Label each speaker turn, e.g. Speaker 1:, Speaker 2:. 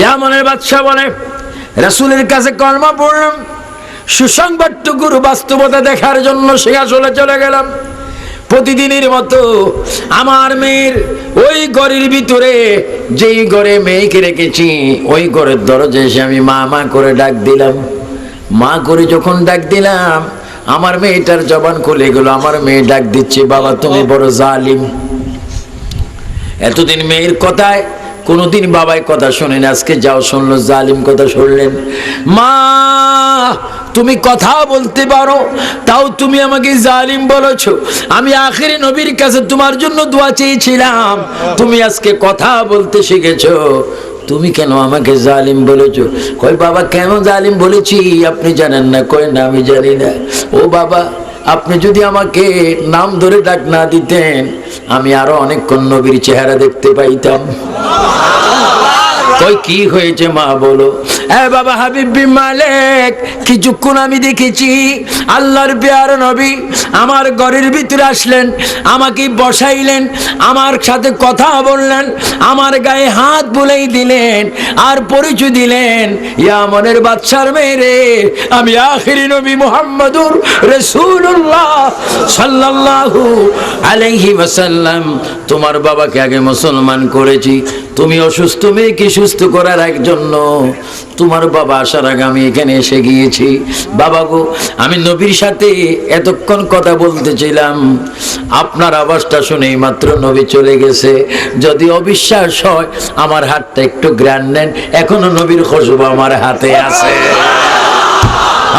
Speaker 1: ইয়ামনের বাদশাহ বলে, রাসূলের কাছে কলমা পড়লাম সুসংবাদটুকুর বাস্তবতা দেখার জন্য সিংহাসনে চলে গেলাম। প্রতিদিনের মতো আমার মেয়ের ওই ঘরের ভিতরে যেই ঘরে মেয়েকে রেখেছি, ওই ঘরের দরজা এসে আমি মা মা করে ডাক দিলাম। মা করে যখন ডাক দিলাম, আমার মেয়েটার জবান খুলে গেল। আমার মেয়ে ডাক দিচ্ছে, বাবা, তুমি বড় জালিম। এতদিন মেয়ের কথায় কোনোদিন বাবাই কথা শোনেন, আজকে যাও শুনলো, জালিম কথা শুনলেন। মা, তুমি কথা বলতে পারো, তাও তুমি আমাকে জালিম বলেছ। আমি আখেরি নবীর কাছে তোমার জন্য দোয়া চেয়েছিলাম। তুমি আজকে কথা বলতে শিখেছো। তুমি কেন আমাকে জালিম বলেছ? কই বাবা, কেন জালিম বলেছি? আপনি জানেন না, কই না, আমি জানি না। ও বাবা আপনি যদি আমাকে নাম ধরে ডাক না দিতেন, আমি আরও অনেকক্ষণ নবীর চেহারা দেখতে পাইতাম। কই কি হয়েছে মা, বলো? এ বাবা হাবিব মালিক, কিছুক্ষণ আমি দেখেছি আল্লাহর পেয়ার নবী আমার ঘরের ভিতরে আসলেন, আমাকে বসাইলেন, আমার সাথে কথা বললেন, আমার গায়ে হাত বুলেই দিলেন আর পরিচয় দিলেন, ইয়া মনের বাচ্চার মেরে আমি আখিরি নবী মুহাম্মদুর রাসূলুল্লাহ সাল্লাল্লাহু আলাইহি ওয়াসাল্লাম, তোমার বাবাকে আগে মুসলমান করেছি তুমি অসুস্থ মেয়েকে সুস্থ করার এক জন্য তোমার বাবা আসার আগে আমি এখানে এসে গিয়েছি। বাবা গো, আমি নবীর সাথে এতক্ষণ কথা বলতেছিলাম আপনার আওয়াজটা শুনেই মাত্র নবী চলে গেছে। যদি অবিশ্বাস হয়, আমার হাতটা একটু গ্র্যান্ড নেন। এখনও নবীর খসবা আমার হাতে আছে।